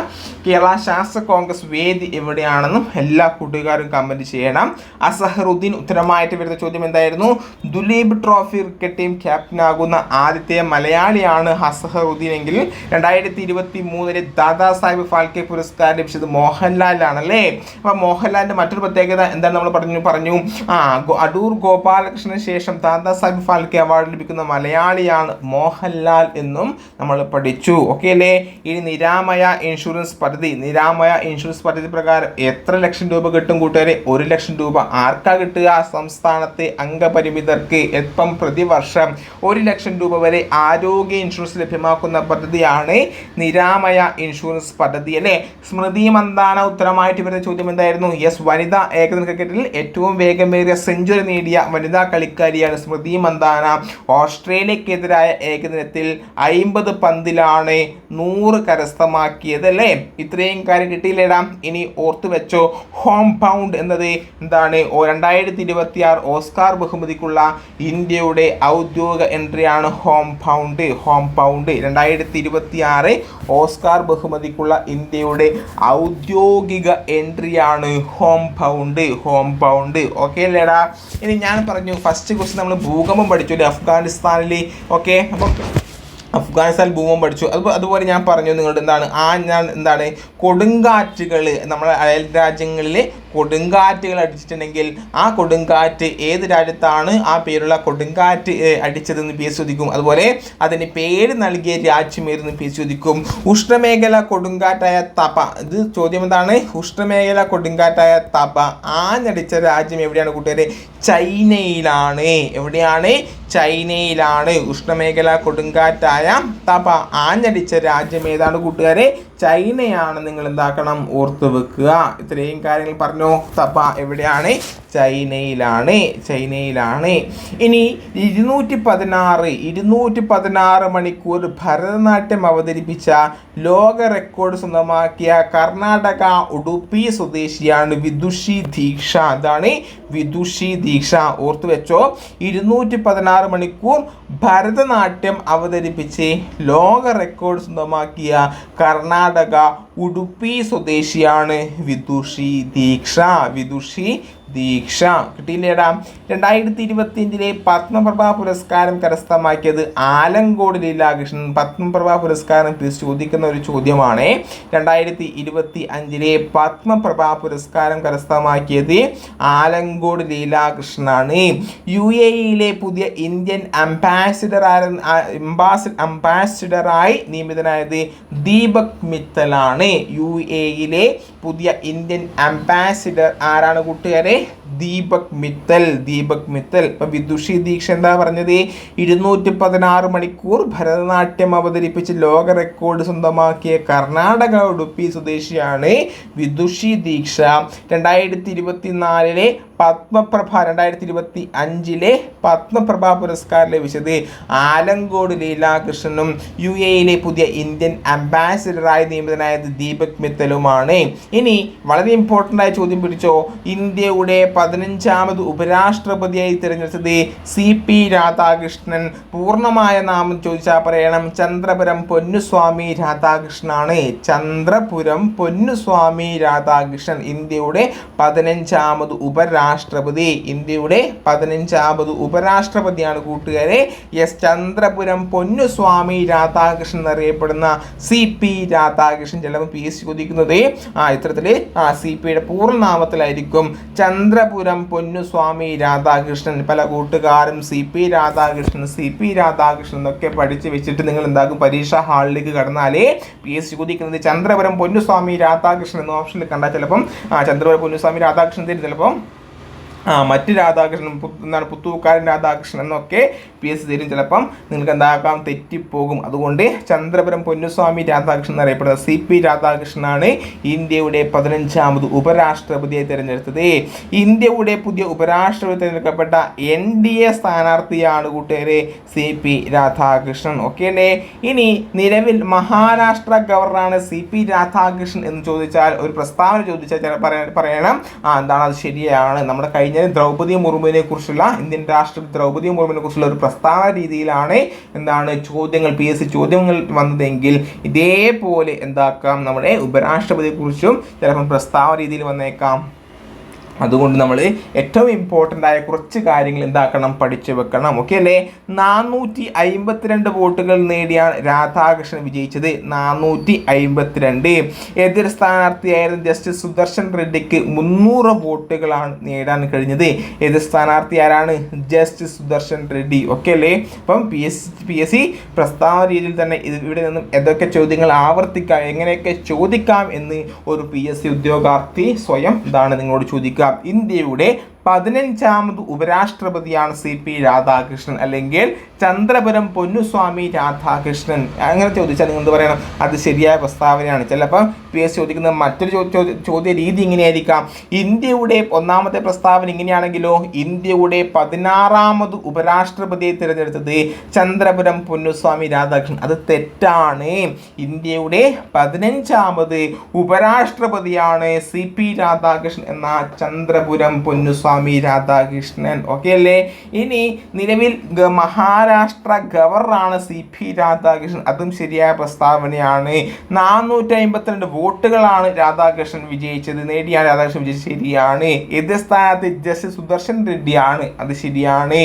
കേരള ശാസ്ത്ര കോൺഗ്രസ് വേദി എവിടെയാണെന്നും എല്ലാ കൂട്ടുകാരും കമന്റ് ചെയ്യണം. അസഹറുദ്ദീൻ ഉത്തരമായിട്ട് വരുന്ന ചോദ്യം എന്തായിരുന്നു? Duleep trophy cricket team captain ആകുന്ന ആദ്യത്തെ മലയാളിയാണ് അസഹറുദ്ദീൻ എങ്കിൽ രണ്ടായിരത്തി ഇരുപത്തി മൂന്നിലെ ദാദാ സാഹിബ് ഫാൽക്കെ പുരസ്കാരം ലഭിച്ചത് മോഹൻലാലാണല്ലേ അപ്പൊ മോഹൻലാലിന്റെ മറ്റൊരു പ്രത്യേകത എന്താണ് നമ്മൾ പറഞ്ഞു പറഞ്ഞു? ആ അടൂർ ഗോപാലകൃഷ്ണന് ശേഷം ദാദാ സാഹിബ് ഫാൽക്കെ അവാർഡ് ലഭിക്കുന്ന മലയാളിയാണ് മോഹൻലാൽ എന്നും നമ്മൾ പഠിച്ചു. ഓക്കെ അല്ലേ? ഇനി നിരാമയ ഇൻഷുറൻസ് പദ്ധതി. നിരാമയ ഇൻഷുറൻസ് പദ്ധതി പ്രകാരം എത്ര ലക്ഷം രൂപ കിട്ടും കൂട്ടുകാരെ? ഒരു ലക്ഷം രൂപ. ആർക്കാ കിട്ടുക? സംസ്ഥാനത്തെ അംഗപരിമിതർക്ക്. എപ്പം പ്രതിവർഷം? ഒരു ലക്ഷം രൂപ വരെ ആരോഗ്യ ഇൻഷുറൻസ് ലഭ്യമാക്കുന്ന പദ്ധതിയാണ് നിരാമയ ഇൻഷുറൻസ് പദ്ധതി അല്ലേ? സ്മൃതി മന്ദാന ഉത്തരമായിട്ട് വരുന്ന ചോദ്യം എന്തായിരുന്നു? യെസ് വനിതാ ഏകദിന ക്രിക്കറ്റിൽ ഏറ്റവും വേഗമേറിയ സെഞ്ചുറി നേടിയ വനിതാ കളിക്കാരിയാണ് സ്മൃതി മന്ദാന. ഓസ്ട്രേലിയക്കെതിരായ ഏകദിനത്തിൽ അയിമ്പത് പന്തിലാണ് നൂറ് കരസ്ഥമാക്കിയത് അല്ലേ? ഇത്രയും കാര്യം കിട്ടിയില്ലേടാ? ഇനി ഓർത്തു വെച്ചോ. ഹോം പൗണ്ട് എന്നത് എന്താണ്? രണ്ടായിരത്തി ഇരുപത്തി ആറ് ഓസ്കാർ ബഹുമതിക്കുള്ള ഇന്ത്യയുടെ ഔദ്യോഗിക എൻട്രിയാണ് ഹോം പൗണ്ട് ഹോം പൗണ്ട് രണ്ടായിരത്തി ഇരുപത്തി ആറ് ഓസ്കാർ ബഹുമതിക്കുള്ള ഇന്ത്യയുടെ ഔദ്യോഗിക എൻട്രിയാണ് home pound home pound. Okay അല്ലേടാ? ഇനി ഞാൻ പറഞ്ഞു ഫസ്റ്റ് ക്വസ്റ്റ്യൻ നമ്മൾ ഭൂകമ്പം പഠിച്ചു അല്ലേ? അഫ്ഗാനിസ്ഥാനിൽ ഓക്കെ അപ്പം അഫ്ഗാനിസ്ഥാൻ ഭൂമം പഠിച്ചു. അതുപോലെ അതുപോലെ ഞാൻ പറഞ്ഞു നിങ്ങളുടെ എന്താണ് ആ ഞാൻ എന്താണ് കൊടുങ്കാറ്റുകൾ നമ്മളെ അയൽ രാജ്യങ്ങളിൽ കൊടുങ്കാറ്റുകൾ അടിച്ചിട്ടുണ്ടെങ്കിൽ ആ കൊടുങ്കാറ്റ് ഏത് രാജ്യത്താണ് ആ പേരുള്ള കൊടുങ്കാറ്റ് അടിച്ചതെന്ന് പി എസ് ചോദിക്കും അതുപോലെ അതിന് പേര് നൽകിയ രാജ്യം ഏതെന്ന് പി എസ് ചോദിക്കും ഉഷ്ണമേഖല കൊടുങ്കാറ്റായ തപ. ഇത് ചോദ്യം എന്താണ്? ഉഷ്ണമേഖല കൊടുങ്കാറ്റായ തപ. ആഞ്ഞടിച്ച രാജ്യം എവിടെയാണ് കൂട്ടുകാരെ? ചൈനയിലാണ്. എവിടെയാണ്? ചൈനയിലാണ്. ഉഷ്ണമേഖല കൊടുങ്കാറ്റായ തപ ആഞ്ഞടിച്ച രാജ്യം ഏതാണ് കൂട്ടുകാരെ? ചൈനയാണ് നിങ്ങൾ എന്താക്കണം ഓർത്ത് വെക്കുക ഇത്രയും കാര്യങ്ങൾ പറഞ്ഞു. തപ്പ എവിടെയാണ്? ചൈനയിലാണ്. ചൈനയിലാണ്. ഇനി ഇരുന്നൂറ്റി പതിനാറ് ഇരുന്നൂറ്റി പതിനാറ് മണിക്കൂർ ഭരതനാട്യം അവതരിപ്പിച്ച ലോക റെക്കോർഡ് സ്വന്തമാക്കിയ കർണാടക ഉടുപ്പി സ്വദേശിയാണ് വിദുഷി ദീക്ഷ. അതാണ് വിദുഷി ദീക്ഷ. ഓർത്തു വെച്ചോ ഇരുന്നൂറ്റി പതിനാറ് മണിക്കൂർ ഭരതനാട്യം അവതരിപ്പിച്ച് ലോക റെക്കോർഡ് സ്വന്തമാക്കിയ കർണാടക ഉടുപ്പി സ്വദേശിയാണ് വിദുഷി ദീക്ഷ. വിദുഷി ദീക്ഷ. കിട്ടിയില്ലേടാ? രണ്ടായിരത്തി ഇരുപത്തി അഞ്ചിലെ പത്മപ്രഭ പുരസ്കാരം കരസ്ഥമാക്കിയത് ആലങ്കോട് ലീലാകൃഷ്ണൻ. പത്മപ്രഭ പുരസ്കാരം ചോദിക്കുന്ന ഒരു ചോദ്യമാണ്. രണ്ടായിരത്തി ഇരുപത്തി അഞ്ചിലെ പത്മപ്രഭ പുരസ്കാരം കരസ്ഥമാക്കിയത് ആലങ്കോട് ലീലാകൃഷ്ണനാണ്. യു എ ഇയിലെ പുതിയ ഇന്ത്യൻ അംബാസിഡർ അംബാസി അംബാസിഡറായി നിയമിതനായത് ദീപക് മിത്തലാണ്. യു എയിലെ പുതിയ ഇന്ത്യൻ അംബാസിഡർ ആരാണ് കൂട്ടുകാരെ? okay. ദീപക് മിത്തൽ ദീപക് മിത്തൽ. ഇപ്പൊ വിദുഷി ദീക്ഷ എന്താ പറഞ്ഞത്? ഇരുന്നൂറ്റി പതിനാറ് മണിക്കൂർ ഭരതനാട്യം അവതരിപ്പിച്ച് ലോക റെക്കോർഡ് സ്വന്തമാക്കിയ കർണാടക ഉടുപ്പി സ്വദേശിയാണ് വിദുഷി ദീക്ഷ. രണ്ടായിരത്തി ഇരുപത്തി നാലിലെ പത്മപ്രഭ രണ്ടായിരത്തി ഇരുപത്തി അഞ്ചിലെ പത്മപ്രഭ പുരസ്കാരം ലഭിച്ചത് ആലങ്കോട് ലീലാകൃഷ്ണനും യു എയിലെ പുതിയ ഇന്ത്യൻ അംബാസിഡറായി നിയമിതനായത് ദീപക് മിത്തലുമാണ്. ഇനി വളരെ ഇമ്പോർട്ടന്റ് ആയ ചോദ്യം പിടിച്ചോ? ഇന്ത്യയുടെ പതിനഞ്ചാമത് ഉപരാഷ്ട്രപതിയായി തിരഞ്ഞെടുത്തത് സി പി രാധാകൃഷ്ണൻ. പൂർണമായ നാമം ചോദിച്ചാൽ പറയണം ചന്ദ്രപുരം പൊന്നുസ്വാമി രാധാകൃഷ്ണനാണ്. ചന്ദ്രപുരം പൊന്നുസ്വാമി രാധാകൃഷ്ണൻ ഇന്ത്യയുടെ പതിനഞ്ചാമത് ഉപരാഷ്ട്രപതി. ഇന്ത്യയുടെ പതിനഞ്ചാമത് ഉപരാഷ്ട്രപതിയാണ് കൂട്ടുകാരെ. എസ് ചന്ദ്രപുരം പൊന്നുസ്വാമി രാധാകൃഷ്ണൻ എന്നറിയപ്പെടുന്ന സി പി രാധാകൃഷ്ണൻ. ചിലപ്പോൾ പി എസ് ചോദിക്കുന്നത് ആ ഇത്തരത്തിൽ ആ സി പിയുടെ പൂർണനാമത്തിലായിരിക്കും. ചന്ദ്രപുരം പൊന്നുസ്വാമി രാധാകൃഷ്ണൻ പല കൂട്ടുകാരും C P Radhakrishnan C P Radhakrishnan എന്നൊക്കെ പഠിച്ച് വെച്ചിട്ട് നിങ്ങൾ എന്താകും പരീക്ഷാ ഹാളിലേക്ക് കടന്നാലേ പി എസ് ചോദിക്കുന്നത് ചന്ദ്രപുരം പൊന്നുസ്വാമി രാധാകൃഷ്ണൻ എന്ന ഓപ്ഷനിൽ കണ്ടാൽ ചിലപ്പം ചന്ദ്രപുരം പൊന്നുസ്വാമി രാധാകൃഷ്ണൻ തരും ചിലപ്പം. ആ മറ്റ് രാധാകൃഷ്ണൻ എന്താണ് പുത്തൂക്കാരൻ രാധാകൃഷ്ണൻ എന്നൊക്കെ പി എസ് തരും ചിലപ്പം നിങ്ങൾക്ക് എന്താക്കാം തെറ്റിപ്പോകും. അതുകൊണ്ട് ചന്ദ്രപുരം പൊന്നുസ്വാമി രാധാകൃഷ്ണൻ എന്നറിയപ്പെടുന്ന സി പി രാധാകൃഷ്ണനാണ് ഇന്ത്യയുടെ പതിനഞ്ചാമത് ഉപരാഷ്ട്രപതിയെ തിരഞ്ഞെടുത്തത്. ഇന്ത്യയുടെ പുതിയ ഉപരാഷ്ട്രപതി തിരഞ്ഞെടുക്കപ്പെട്ട എൻ ഡി എ സ്ഥാനാർത്ഥിയാണ് കൂട്ടുകാരെ സി പി രാധാകൃഷ്ണൻ. ഓക്കെ അല്ലേ? ഇനി നിലവിൽ മഹാരാഷ്ട്ര ഗവർണറാണ് സി പി രാധാകൃഷ്ണൻ എന്ന് ചോദിച്ചാൽ ഒരു പ്രസ്താവന ചോദിച്ചാൽ ചില പറയണം. ആ എന്താണ്? അത് ശരിയാണ്. നമ്മുടെ കഴിഞ്ഞ ദ്രൗപദി മുർമുവിനെ കുറിച്ചുള്ള ഇന്ത്യൻ രാഷ്ട്രപതി ദ്രൗപദി മുർമുവിനെ കുറിച്ചുള്ള ഒരു പ്രസ്താവന രീതിയിലാണ് എന്താണ് ചോദ്യങ്ങൾ പി എസ് സി ചോദ്യങ്ങൾ വന്നതെങ്കിൽ ഇതേപോലെ എന്താക്കാം? നമ്മുടെ ഉപരാഷ്ട്രപതിയെ കുറിച്ചും ചിലപ്പം പ്രസ്താവന രീതിയിൽ വന്നേക്കാം. അതുകൊണ്ട് നമ്മൾ ഏറ്റവും ഇമ്പോർട്ടന്റ് ആയ കുറച്ച് കാര്യങ്ങൾ എന്താക്കണം പഠിച്ചു വെക്കണം. ഓക്കെ അല്ലേ? നാനൂറ്റി അമ്പത്തിരണ്ട് വോട്ടുകൾ നേടിയാണ് രാധാകൃഷ്ണൻ വിജയിച്ചത്. നാനൂറ്റി അയിമ്പത്തിരണ്ട് എതിർ സ്ഥാനാർത്ഥിയായിരുന്ന ജസ്റ്റിസ് സുദർശൻ റെഡ്ഡിക്ക് മുന്നൂറ് വോട്ടുകളാണ് നേടാൻ കഴിഞ്ഞത്. എതിർ സ്ഥാനാർത്ഥി ആരാണ്? ജസ്റ്റിസ് സുദർശൻ റെഡ്ഡി. ഓക്കെ അല്ലേ? അപ്പം P S P S C പ്രസ്താവന രീതിയിൽ തന്നെ ഇവിടെ നിന്നും ഏതൊക്കെ ചോദ്യങ്ങൾ ആവർത്തിക്കാം എങ്ങനെയൊക്കെ ചോദിക്കാം എന്ന് ഒരു പി എസ് സി ഉദ്യോഗാർത്ഥി സ്വയം ഇതാണ് നിങ്ങളോട് ചോദിക്കുക. ഇന്ത്യയുടെ പതിനഞ്ചാമത് ഉപരാഷ്ട്രപതിയാണ് സി പി രാധാകൃഷ്ണൻ അല്ലെങ്കിൽ ചന്ദ്രപുരം പൊന്നുസ്വാമി രാധാകൃഷ്ണൻ. അങ്ങനെ ചോദിച്ചാൽ നിങ്ങൾ എന്ത് പറയണം? അത് ശരിയായ പ്രസ്താവനയാണ്. ചിലപ്പോൾ പി എസ് ചോദിക്കുന്ന മറ്റൊരു ചോദ്യ രീതി ഇങ്ങനെയായിരിക്കാം. ഇന്ത്യയുടെ ഒന്നാമത്തെ പ്രസ്താവന ഇങ്ങനെയാണെങ്കിലോ? ഇന്ത്യയുടെ പതിനാറാമത് ഉപരാഷ്ട്രപതിയെ തിരഞ്ഞെടുത്തത് ചന്ദ്രപുരം പൊന്നുസ്വാമി രാധാകൃഷ്ണൻ. അത് തെറ്റാണ്. ഇന്ത്യയുടെ പതിനഞ്ചാമത് ഉപരാഷ്ട്രപതിയാണ് സി പി രാധാകൃഷ്ണൻ എന്ന ചന്ദ്രപുരം പൊന്നുസ്വാമി രാധാകൃഷ്ണൻ. ഓക്കെ അല്ലേ? ഇനി നിലവിൽ മഹാരാഷ്ട്ര ഗവർണറാണ് സി പി രാധാകൃഷ്ണൻ. അതും ശരിയായ പ്രസ്താവനയാണ്. നാനൂറ്റി അമ്പത്തിരണ്ട് വോട്ടുകളാണ് രാധാകൃഷ്ണൻ വിജയിച്ചത്. നേടിയാണ് രാധാകൃഷ്ണൻ വിജയിച്ചത് ശരിയാണ്. എതിർ സ്ഥാനാർത്ഥി ജസ്റ്റിസ് സുദർശൻ റെഡ്ഡിയാണ്. അത് ശരിയാണ്.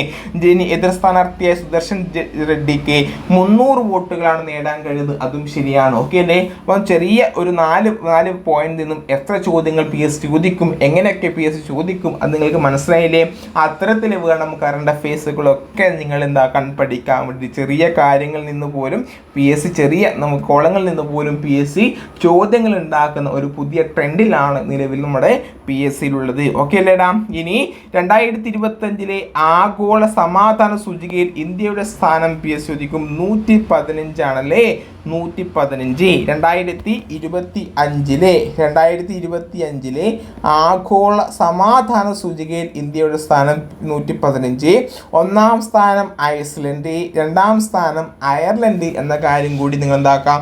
ഇനി എതിർ സ്ഥാനാർത്ഥിയായ സുദർശൻ റെഡ്ഡിക്ക് മുന്നൂറ് വോട്ടുകളാണ് നേടാൻ കഴിയുന്നത്. അതും ശരിയാണ്. ഓക്കെ അല്ലേ? അപ്പം ചെറിയ ഒരു നാല് നാല് പോയിന്റ് നിന്നും എത്ര ചോദ്യങ്ങൾ പി എസ് ചോദിക്കും? എങ്ങനെയൊക്കെ പി എസ് ചോദിക്കും? അത് നിങ്ങൾക്ക് മനസ്സിലായില്ലേ? അത്തരത്തിൽ വേണം കറണ്ട് അഫയേഴ്സുകളൊക്കെ നിങ്ങൾ എന്താക്കാൻ പഠിക്കാൻ വേണ്ടി. ചെറിയ കാര്യങ്ങളിൽ നിന്ന് പോലും പി എസ് സി ചെറിയ നമുക്ക് കോളങ്ങളിൽ നിന്ന് പോലും പി എസ് സി ചോദ്യങ്ങൾ ഉണ്ടാക്കുന്ന ഒരു പുതിയ ട്രെൻഡിലാണ് നിലവിൽ നമ്മുടെ പി എസ് സിയിലുള്ളത്. ഓക്കെ അല്ലേടാ? ഇനി രണ്ടായിരത്തി ഇരുപത്തഞ്ചിലെ ആഗോള സമാധാന സൂചികയിൽ ഇന്ത്യയുടെ സ്ഥാനം പി എസ് സി ചോദിക്കും. നൂറ്റി പതിനഞ്ചാണല്ലേ നൂറ്റി പതിനഞ്ച് രണ്ടായിരത്തി ഇരുപത്തി അഞ്ചിലെ രണ്ടായിരത്തി ഇരുപത്തി അഞ്ചിലെ ആഗോള സമാധാന സൂചികയിൽ ഇന്ത്യയുടെ സ്ഥാനം നൂറ്റി പതിനഞ്ച് ഒന്നാം സ്ഥാനം ഐസ്ലൻഡ് രണ്ടാം സ്ഥാനം അയർലൻഡ് എന്ന കാര്യം കൂടി നിങ്ങൾ എന്താക്കാം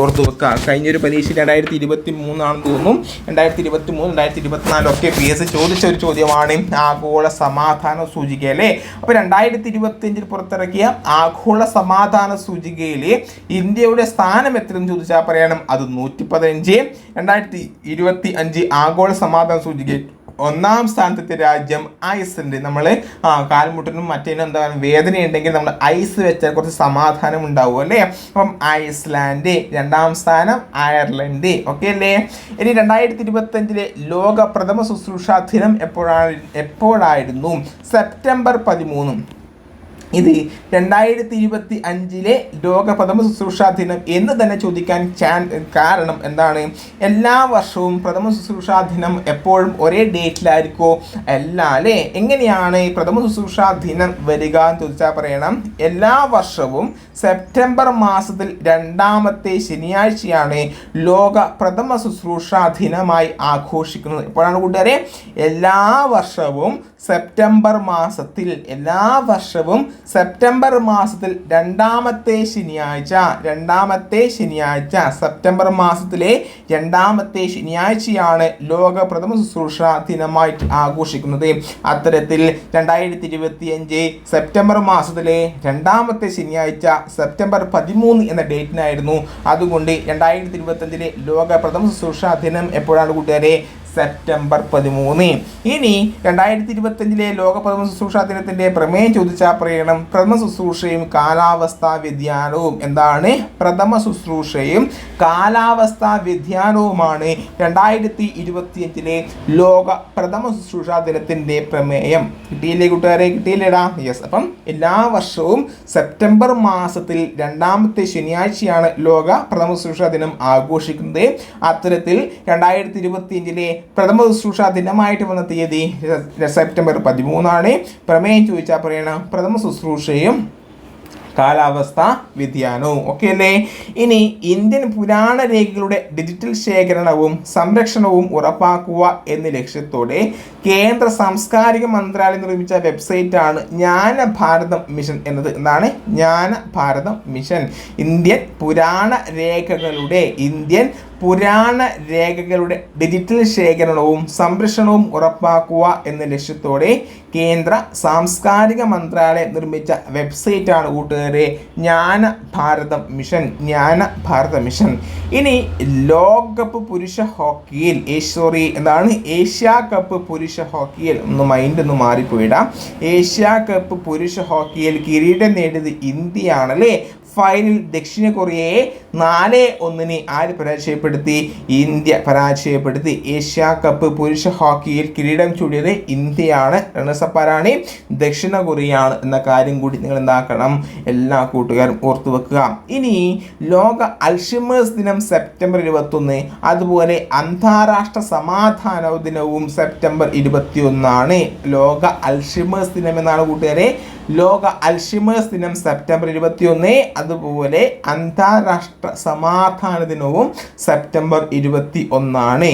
ഓർത്ത് വെക്കാം. കഴിഞ്ഞൊരു പരീക്ഷ രണ്ടായിരത്തി ഇരുപത്തി മൂന്നാണെന്ന് തോന്നും. രണ്ടായിരത്തി ഇരുപത്തി മൂന്ന് രണ്ടായിരത്തി ഇരുപത്തിനാലൊക്കെ പി എസ് ചോദിച്ച ഒരു ചോദ്യമാണ് ആഗോള സമാധാന സൂചിക അല്ലേ അപ്പോൾ രണ്ടായിരത്തി ഇരുപത്തി അഞ്ചിൽ പുറത്തിറക്കിയ ആഗോള സമാധാന സൂചികയിൽ ഇന്ത്യയുടെ സ്ഥാനം എത്രയെന്ന് ചോദിച്ചാൽ പറയണം അത് നൂറ്റി പതിനഞ്ച് രണ്ടായിരത്തി ഇരുപത്തി അഞ്ച് ആഗോള സമാധാന സൂചികയിൽ ഒന്നാം സ്ഥാനത്തെ രാജ്യം ഐസ് ഉണ്ട് നമ്മൾ ആ കാൽമുട്ടിനും മറ്റേനും എന്താ പറയുക വേദന ഉണ്ടെങ്കിൽ നമ്മൾ ഐസ് വെച്ചാൽ കുറച്ച് സമാധാനം ഉണ്ടാവും അല്ലേ? അപ്പം ഐസ്ലാൻഡ് രണ്ടാം സ്ഥാനം അയർലൻഡ്. ഓക്കെ അല്ലേ? ഇനി രണ്ടായിരത്തി ഇരുപത്തഞ്ചിലെ ലോക പ്രഥമ ശുശ്രൂഷ ദിനം എപ്പോഴാണ് എപ്പോഴായിരുന്നു? സെപ്റ്റംബർ പതിമൂന്നും. ഇത് രണ്ടായിരത്തി ഇരുപത്തി അഞ്ചിലെ ലോക പ്രഥമ ശുശ്രൂഷ ദിനം എന്ന് തന്നെ ചോദിക്കാൻ ചാൻ കാരണം എന്താണ്? എല്ലാ വർഷവും പ്രഥമ ശുശ്രൂഷ ദിനം എപ്പോഴും ഒരേ ഡേറ്റിലായിരിക്കോ? അല്ല അല്ലേ? എങ്ങനെയാണ് പ്രഥമ ശുശ്രൂഷ ദിനം വരിക എന്ന് ചോദിച്ചാൽ പറയണം. എല്ലാ വർഷവും സെപ്റ്റംബർ മാസത്തിൽ രണ്ടാമത്തെ ശനിയാഴ്ചയാണ് ലോക പ്രഥമ ശുശ്രൂഷ ദിനമായി ആഘോഷിക്കുന്നത്. എപ്പോഴാണ് കൂട്ടുകാരെ എല്ലാ വർഷവും സെപ്റ്റംബർ മാസത്തിൽ എല്ലാ വർഷവും സെപ്റ്റംബർ മാസത്തിൽ രണ്ടാമത്തെ ശനിയാഴ്ച രണ്ടാമത്തെ ശനിയാഴ്ച. സെപ്റ്റംബർ മാസത്തിലെ രണ്ടാമത്തെ ശനിയാഴ്ചയാണ് ലോക പ്രഥമ ശുശ്രൂഷ ദിനമായിട്ട് ആഘോഷിക്കുന്നത്. അത്തരത്തിൽ രണ്ടായിരത്തി ഇരുപത്തി അഞ്ച് സെപ്റ്റംബർ മാസത്തിലെ രണ്ടാമത്തെ ശനിയാഴ്ച സെപ്റ്റംബർ പതിമൂന്ന് എന്ന ഡേറ്റിനായിരുന്നു. അതുകൊണ്ട് രണ്ടായിരത്തി ഇരുപത്തഞ്ചിലെ ലോക പ്രഥമ ശുശ്രൂഷ ദിനം എപ്പോഴാണ് കൂട്ടുകാരെ? സെപ്റ്റംബർ പതിമൂന്ന്. ഇനി രണ്ടായിരത്തി ഇരുപത്തഞ്ചിലെ ലോക പ്രഥമ ശുശ്രൂഷ ദിനത്തിന്റെ പ്രമേയം ചോദിച്ചാൽ പറയണം. പ്രഥമ ശുശ്രൂഷയും കാലാവസ്ഥാ വ്യതിയാനവും. എന്താണ്? പ്രഥമ ശുശ്രൂഷയും കാലാവസ്ഥാ വ്യതിയാനവുമാണ് രണ്ടായിരത്തി ഇരുപത്തിയഞ്ചിലെ ലോക പ്രഥമ ശുശ്രൂഷ ദിനത്തിന്റെ പ്രമേയം. കിട്ടിയില്ലേ കൂട്ടുകാരെ? കിട്ടിയില്ലേടാ? യെസ് അപ്പം എല്ലാ വർഷവും സെപ്റ്റംബർ മാസത്തിൽ രണ്ടാമത്തെ ശനിയാഴ്ചയാണ് ലോക പ്രഥമ ശുശ്രൂഷ ദിനം ആഘോഷിക്കുന്നത്. അത്തരത്തിൽ രണ്ടായിരത്തി ഇരുപത്തിയഞ്ചിലെ പ്രഥമ ശുശ്രൂഷ ദിനമായിട്ട് വന്ന തീയതി സെപ്റ്റംബർ പതിമൂന്നാണ്. പ്രമേയം ചോദിച്ചാൽ പറയണം പ്രഥമ ശുശ്രൂഷയും കാലാവസ്ഥ വ്യതിയാനവും ഓക്കെ അല്ലേ? ഇനി ഇന്ത്യൻ പുരാണ രേഖകളുടെ ഡിജിറ്റൽ ശേഖരണവും സംരക്ഷണവും ഉറപ്പാക്കുക എന്ന ലക്ഷ്യത്തോടെ കേന്ദ്ര സാംസ്കാരിക മന്ത്രാലയം നിർമ്മിച്ച വെബ്സൈറ്റാണ് ജ്ഞാന ഭാരതം മിഷൻ എന്നത്. എന്താണ്? ജ്ഞാന ഭാരതം മിഷൻ. ഇന്ത്യൻ പുരാണ രേഖകളുടെ ഇന്ത്യൻ പുരാണ രേഖകളുടെ ഡിജിറ്റൽ ശേഖരണവും സംരക്ഷണവും ഉറപ്പാക്കുക എന്ന ലക്ഷ്യത്തോടെ കേന്ദ്ര സാംസ്കാരിക മന്ത്രാലയം നിർമ്മിച്ച വെബ്സൈറ്റാണ് കൂട്ടുകാരെ ജ്ഞാന ഭാരതം മിഷൻ ജ്ഞാന ഭാരത മിഷൻ ഇനി ലോകകപ്പ് പുരുഷ ഹോക്കിയിൽ സോറി എന്താണ്? ഏഷ്യ കപ്പ് പുരുഷ ഹോക്കിയിൽ ഒന്ന് മൈൻഡ് ഒന്ന് മാറിപ്പോയിടാം. ഏഷ്യ കപ്പ് പുരുഷ ഹോക്കിയിൽ കിരീടം നേടിയത് ഇന്ത്യയാണല്ലേ? ഫൈനൽ ദക്ഷിണ കൊറിയയെ നാല് ഒന്നിന് ആര് പരാജയപ്പെടുത്തി? ഇന്ത്യ പരാജയപ്പെടുത്തി. ഏഷ്യ കപ്പ് പുരുഷ ഹോക്കിയിൽ കിരീടം ചൂടിയത് ഇന്ത്യയാണ്. റണ്ണസപ്പാരാണ് ദക്ഷിണ കൊറിയയാണ് എന്ന കാര്യം കൂടി നിങ്ങൾ എന്താക്കണം എല്ലാ കൂട്ടുകാരും ഓർത്തു വെക്കുക. ഇനി ലോക അൽഷിമേഴ്സ് ദിനം സെപ്റ്റംബർ ഇരുപത്തൊന്ന് അതുപോലെ അന്താരാഷ്ട്ര സമാധാന ദിനവും സെപ്റ്റംബർ ഇരുപത്തിയൊന്നാണ്. ലോക അൽഷിമേഴ്സ് ദിനം എന്നാണ് കൂട്ടുകാരെ. ലോക അൽഷിമേഴ്സ് ദിനം സെപ്റ്റംബർ ഇരുപത്തിയൊന്ന് അതുപോലെ അന്താരാഷ്ട്ര സമാധാന ദിനവും സെപ്റ്റംബർ ഇരുപത്തി ഒന്നാണ്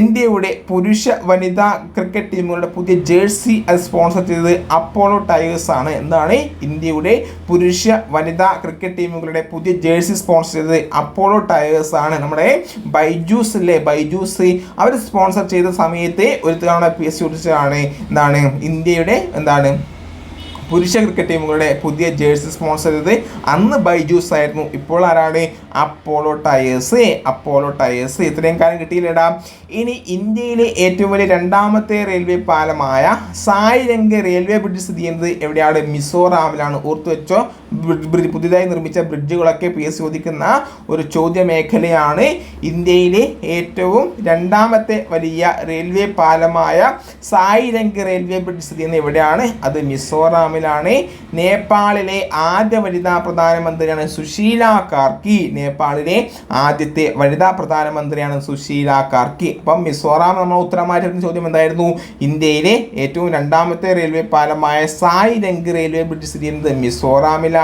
ഇന്ത്യയുടെ പുരുഷ വനിതാ ക്രിക്കറ്റ് ടീമുകളുടെ പുതിയ ജേഴ്സി സ്പോൺസർ ചെയ്തത് അപ്പോളോ ടൈഗേഴ്സ് ആണ്. എന്താണ് ഇന്ത്യയുടെ പുരുഷ വനിതാ ക്രിക്കറ്റ് ടീമുകളുടെ പുതിയ ജേഴ്സി സ്പോൺസർ ചെയ്തത് അപ്പോളോ ടൈഗേഴ്സ് ആണ്. നമ്മുടെ ബൈജൂസ് അല്ലേ ബൈജൂസ്. അവർ സ്പോൺസർ ചെയ്ത സമയത്ത് ഒരു തവണ പി എസ് സി എന്താണ്? ഇന്ത്യയുടെ എന്താണ്? പുരുഷ ക്രിക്കറ്റ് ടീമുകളുടെ പുതിയ ജേഴ്സി സ്പോൺസർ ചെയ്തത് അന്ന് ബൈജൂസ് ആയിരുന്നു. ഇപ്പോൾ ആരാണ്? അപ്പോളോ ടയേഴ്സ്. അപ്പോളോ ടയേഴ്സ്. ഇത്രയും കാലം കിട്ടിയില്ലടാ. ഇനി ഇന്ത്യയിലെ ഏറ്റവും വലിയ രണ്ടാമത്തെ റെയിൽവേ പാലമായ സായിരംഗ് റെയിൽവേ ബ്രിഡ്ജ് സ്ഥിതി ചെയ്യുന്നത് എവിടെയാണ്? മിസോറാമിലാണ്. ഓർത്തു വെച്ചോ പുതിയതായി നിർമ്മിച്ച ബ്രിഡ്ജുകളൊക്കെ പി എസ് ചോദിക്കുന്ന ഒരു ചോദ്യ മേഖലയാണ് ഇന്ത്യയിലെ ഏറ്റവും രണ്ടാമത്തെ വലിയ റെയിൽവേ പാലമായ സായിരംഗ് റെയിൽവേ ബ്രിഡ്ജ് സ്ഥിതി ചെയ്യുന്നത് എവിടെയാണ്? അത് മിസോറാമിലാണ്. നേപ്പാളിലെ ആദ്യ വനിതാ പ്രധാനമന്ത്രിയാണ് സുശീല കാർക്കി. നേപ്പാളിലെ ആദ്യത്തെ വനിതാ പ്രധാനമന്ത്രിയാണ് സുശീല കാർക്കി. അപ്പം മിസോറാം നമ്മൾ ഉത്തരമായിട്ടുള്ള ചോദ്യം എന്തായിരുന്നു? ഇന്ത്യയിലെ ഏറ്റവും രണ്ടാമത്തെ റെയിൽവേ പാലമായ സായിരംഗ് റെയിൽവേ ബ്രിഡ്ജ് സ്ഥിതി ചെയ്യുന്നത് മിസോറാമിലാണ്.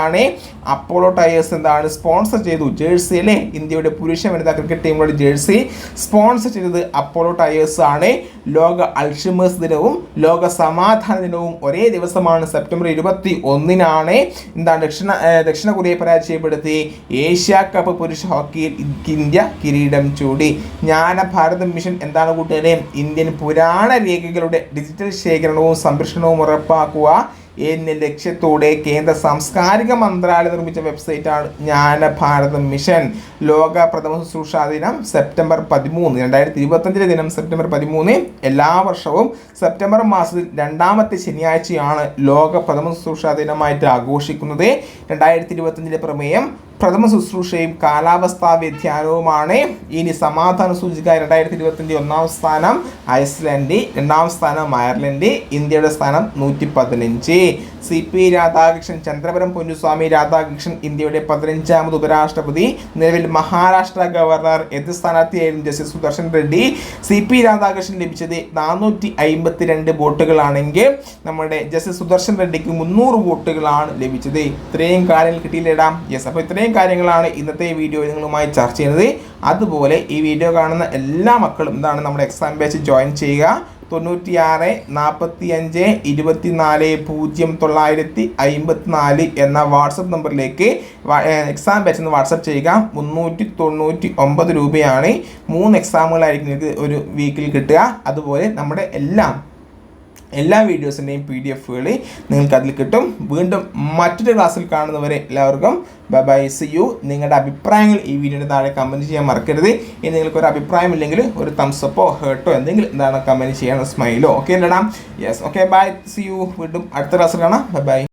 അപ്പോളോ ടയേഴ്സ് എന്താണ് സ്പോൺസർ ചെയ്തു. ജേഴ്സി അല്ലേ? ഇന്ത്യയുടെ പുരുഷ വനിതാ ക്രിക്കറ്റ് ടീമുകളുടെ ജേഴ്സി സ്പോൺസർ ചെയ്തത് അപ്പോളോ ടയേഴ്സ് ആണ്. ലോക അൾഷിമേഴ്സ് ദിനവും ലോക സമാധാന ദിനവും ഒരേ ദിവസമാണ് സെപ്റ്റംബർ ഇരുപത്തി ഒന്നിനാണ് എന്താണ് ദക്ഷിണ ദക്ഷിണ കൊറിയയെ പരാജയപ്പെടുത്തി. ഏഷ്യ കപ്പ് പുരുഷ ഹോക്കിയിൽ ഇന്ത്യ കിരീടം ചൂടി. ജ്ഞാന ഭാരത മിഷൻ എന്താണ് കൂട്ടുകാരെ? ഇന്ത്യൻ പുരാണ രേഖകളുടെ ഡിജിറ്റൽ ശേഖരണവും സംരക്ഷണവും ഉറപ്പാക്കുക. എന്ന ലക്ഷ്യത്തോടെ കേന്ദ്ര സാംസ്കാരിക മന്ത്രാലയം നിർമ്മിച്ച വെബ്സൈറ്റാണ് ജ്ഞാനഭാരതം മിഷൻ. ലോക പ്രഥമ ശുശ്രൂഷ ദിനം സെപ്റ്റംബർ പതിമൂന്ന് രണ്ടായിരത്തി ഇരുപത്തഞ്ചിലെ ദിനം സെപ്റ്റംബർ പതിമൂന്ന്. എല്ലാ വർഷവും സെപ്റ്റംബർ മാസത്തിൽ രണ്ടാമത്തെ ശനിയാഴ്ചയാണ് ലോക പ്രഥമ ശുശ്രൂഷ ദിനമായിട്ട് ആഘോഷിക്കുന്നത്. രണ്ടായിരത്തി ഇരുപത്തഞ്ചിലെ പ്രമേയം പ്രഥമ ശുശ്രൂഷയും കാലാവസ്ഥാ വ്യതിയാനവുമാണ്. ഇനി സമാധാന സൂചിക രണ്ടായിരത്തി ഇരുപത്തിന്റെ ഒന്നാം സ്ഥാനം ഐസ്ലൻഡ് രണ്ടാം സ്ഥാനം അയർലൻഡ് ഇന്ത്യയുടെ സ്ഥാനം നൂറ്റി പതിനഞ്ച് സി പി രാധാകൃഷ്ണൻ ചന്ദ്രപുരം പൊന്നുസ്വാമി രാധാകൃഷ്ണൻ ഇന്ത്യയുടെ പതിനഞ്ചാമത് ഉപരാഷ്ട്രപതി നിലവിൽ മഹാരാഷ്ട്ര ഗവർണർ എതിർ സ്ഥാനാർത്ഥിയായിരുന്നു justice Sudarshan Reddy. C P Radhakrishnan ലഭിച്ചത് നാനൂറ്റി അമ്പത്തിരണ്ട് വോട്ടുകളാണെങ്കിൽ നമ്മുടെ ജസ്റ്റിസ് സുദർശൻ റെഡ്ഡിക്ക് മുന്നൂറ് വോട്ടുകളാണ് ലഭിച്ചത്. ഇത്രയും കാര്യങ്ങൾ കിട്ടിയില്ലേടാം? യെസ് അപ്പോൾ ഇത്രയും കാര്യങ്ങളാണ് ഇന്നത്തെ വീഡിയോ നിങ്ങളുമായി ചർച്ച ചെയ്യുന്നത്. അതുപോലെ ഈ വീഡിയോ കാണുന്ന എല്ലാ മക്കളും എന്താണ് നമ്മുടെ എക്സാം ബാച്ച് ജോയിൻ ചെയ്യുക. തൊണ്ണൂറ്റി ആറ് നാൽപ്പത്തി അഞ്ച് ഇരുപത്തി നാല് പൂജ്യം തൊള്ളായിരത്തി അമ്പത്തി നാല് എന്ന വാട്സപ്പ് നമ്പറിലേക്ക് എക്സാം ബാച്ച് വാട്സപ്പ് ചെയ്യുക. മുന്നൂറ്റി തൊണ്ണൂറ്റി ഒമ്പത് രൂപയാണ് മൂന്ന് എക്സാമുകളായിരിക്കും നിങ്ങൾക്ക് ഒരു വീക്കിൽ കിട്ടുക. അതുപോലെ നമ്മുടെ എല്ലാം എല്ലാ വീഡിയോസിന്റെയും പി ഡി എഫുകൾ നിങ്ങൾക്ക് അതിൽ കിട്ടും. വീണ്ടും മറ്റൊരു ക്ലാസ്സിൽ കാണുന്നവരെ എല്ലാവർക്കും ബൈ ബൈ സി യു നിങ്ങളുടെ അഭിപ്രായങ്ങൾ ഈ വീഡിയോയുടെ താഴെ കമന്റ് ചെയ്യാൻ മറക്കരുത്. ഇനി നിങ്ങൾക്ക് ഒരു അഭിപ്രായം ഇല്ലെങ്കിൽ ഒരു തംസപ്പോ ഹേർട്ടോ എന്തെങ്കിലും എന്താണ് കമന്റ് ചെയ്യാൻ സ്മൈലോ ഓക്കെ അല്ലടാ? Yes okay bye see you വീണ്ടും അടുത്ത ക്ലാസ്സിൽ കാണാം. Bye bye